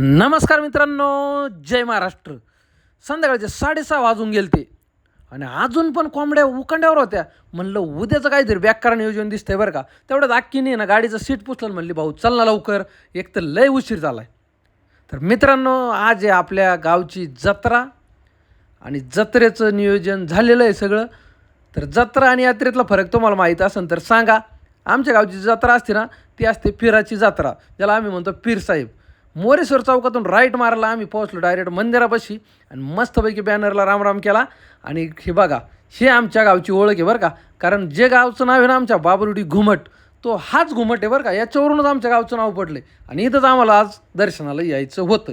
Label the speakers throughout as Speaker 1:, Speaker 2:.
Speaker 1: नमस्कार मित्रांनो जय महाराष्ट्र. संध्याकाळचे साडेसहा वाजून गेले ते आणि अजून पण कोंबड्या उकंड्यावर होत्या. म्हणलं उद्याचं काहीतरी व्याकरण नियोजन दिसतंय बरं का. तेवढ्यात अक्कीने ना गाडीचं सीट पुसलं म्हणली भाऊ चल ना लवकर. एक तर लय उशीर झाला आहे तर मित्रांनो आज आहे आपल्या गावची जत्रा. आणि जत्रेचं नियोजन झालेलं आहे सगळं. तर जत्रा आणि यात्रेतला फरक तुम्हाला माहीत असेल तर सांगा. आमच्या गावची जत्रा असते ना ती असते पिराची जत्रा. ज्याला आम्ही म्हणतो पीर साहेब. मोरेश्वर चौकातून राईट मारला आम्ही पोहोचलो डायरेक्ट मंदिरापाशी आणि मस्तपैकी बॅनरला रामराम केला. आणि हे बघा हे आमच्या गावची ओळख आहे बरं का. कारण जे गावचं नाव आहे ना आमच्या बाबरुडी घुमट तो हाच घुमट आहे बरं का. याच्यावरूनच आमच्या गावचं नाव पडले आणि इथंच आम्हाला आज दर्शनाला यायचं होतं.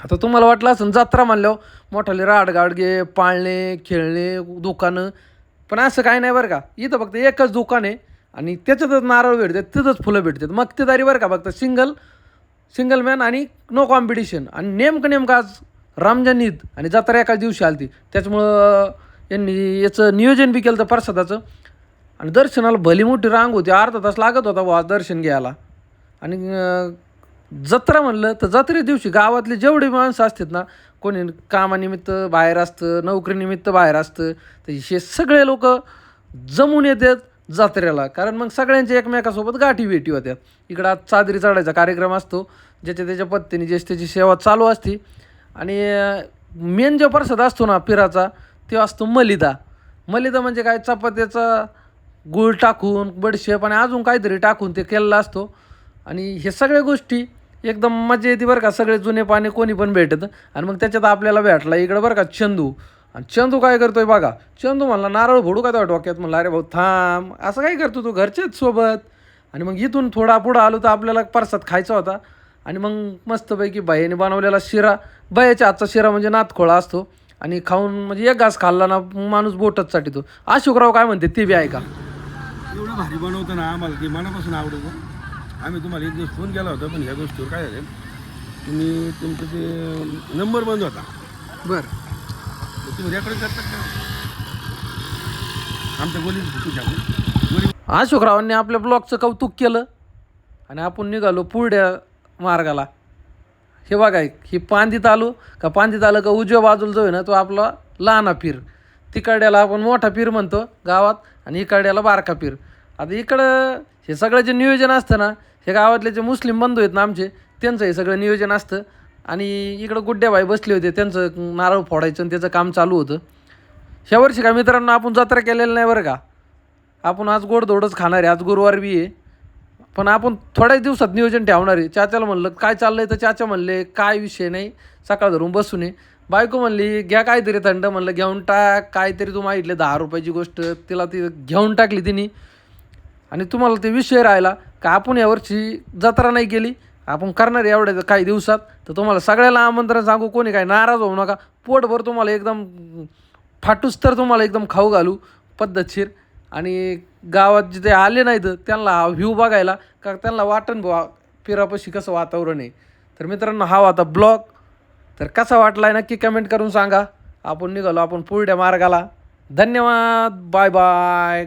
Speaker 1: आता तुम्हाला वाटलं असं जत्रा म्हणल्यावर मोठाले राडगाडगे पाळणे खेळणे दुकानं. पण असं काय नाही बरं का. इथं फक्त एकच दुकान आहे आणि त्याच्यातच नारळ भेटतात तिथंच फुलं भेटतात. मग ते दारी बरं का फक्त सिंगल सिंगल मॅन आणि नो कॉम्पिटिशन. आणि नेमकं नेमकं आज रमजान ईद आणि जत्रा एकाच दिवशी आली त्याच्यामुळं यांनी याचं नियोजन बी केलं तर प्रसादाचं. आणि दर्शनाला भली मोठी रांग होती. अर्धा तास लागत होता वा दर्शन घ्यायला. आणि जत्रा म्हणलं तर जत्रे दिवशी गावातले जेवढे माणसं असतात ना कोणी कामानिमित्त बाहेर असतं नोकरीनिमित्त बाहेर असतं तर हे सगळे लोक जमून येतात. जत्रेला. कारण मग सगळ्यांच्या एकमेकासोबत गाठी भेटी होत्या. इकडं आज चादरी चढायचा कार्यक्रम असतो. ज्याच्या त्याच्या पत्तीने ज्याची त्याची सेवा चालू असते. आणि मेन जो प्रसाद असतो ना पिराचा तो असतो मलिदा. मलिदा म्हणजे काय? चपात्याचा गूळ टाकून बडशेप आणि अजून काहीतरी टाकून ते केलेला असतो. आणि हे सगळ्या गोष्टी एकदम मजा येते बरं का. सगळे जुने पाणी कोणी पण भेटतं. आणि मग त्याच्यात आपल्याला भेटला इकडं बरं का चंदू. आणि चंदू काय करतोय बघा. चंदू म्हणला नारळ फोडू का त्या डोक्यात? म्हणला अरे भाऊ थांब. असं काय करतो तू? घरचेच सोबत. आणि मग इथून थोडा पुढं आलो तर आपल्याला परसाद खायचा होता. आणि मग मस्तपैकी बाईने बनवलेला शिरा. बायाच्या हातचा शिरा म्हणजे नातखोळा असतो. आणि खाऊन म्हणजे एक घास खाल्ला ना माणूस बोटच चाटितो. अशोकराव काय म्हणते ते बी ऐका.
Speaker 2: एवढं भारी बनवतं ना आम्हाला ते मनापासून आवडतं. आम्ही तुम्हाला एक दिवस फोन केला होता पण ह्या गोष्टीवर काय झालं तुम्ही तुमचं ते नंबर बंद होता.
Speaker 1: बरं.
Speaker 2: का? आमच्या तुझ्या गोली
Speaker 1: अशोकरावांनी आपल्या ब्लॉगचं कौतुक केलं आणि आपण निघालो पुढ्या मार्गाला. हे बघा एक, ही पांदीत आलो का? पांदीत आलं का उजव्या बाजूला जो आहे ना तो आपला लहाना पीर. तिकडल्याला आपण मोठा पीर म्हणतो गावात आणि इकडल्याला बारका पीर. आता इकडं हे सगळं जे नियोजन असतं ना हे गावातले जे मुस्लिम बंधू आहेत ना आमचे त्यांचं हे सगळं नियोजन असतं. आणि इकडं गुड्ड्याबाई बसले होते त्यांचं नारळ फोडायचं आणि त्याचं काम चालू होतं. ह्या वर्षी का मित्रांनो आपण जत्रा केलेलं नाही बरं का? आपण आज गोडधोडच खाणार आहे आज गुरुवार बी आहे. पण आपण थोड्याच दिवसात नियोजन ठेवणार आहे. चाच्याला म्हणलं काय चाललं आहे तर चाचा म्हणले काय विषय नाही सकाळ धरून बसू नये बायको म्हणली घ्या काहीतरी थंड. म्हणलं घेऊन टाक काहीतरी तू मागितले दहा रुपयाची गोष्ट. तिला ती घेऊन टाकली तिने. आणि तुम्हाला ते विषय राहिला का आपण यावर्षी जत्रा नाही केली? आपण करणार आहे एवढ्या काही दिवसात. तर तुम्हाला सगळ्याला आमंत्रण सांगू कोणी काय नाराज होऊ नका. पोटभर तुम्हाला एकदम फाटूस तर तुम्हाला एकदम खाऊ घालू पद्धतशीर. आणि गावात जिथे आले नाहीत त्यांना व्ह्यू बघायला का त्यांना वाटण बुवा पिरापाशी कसं वातावरण आहे. तर मित्रांनो हा होता ब्लॉग. तर कसा वाटला आहे नक्की कमेंट करून सांगा. आपण निघालो आपण पुरड्या मार्गाला. धन्यवाद. Bye bye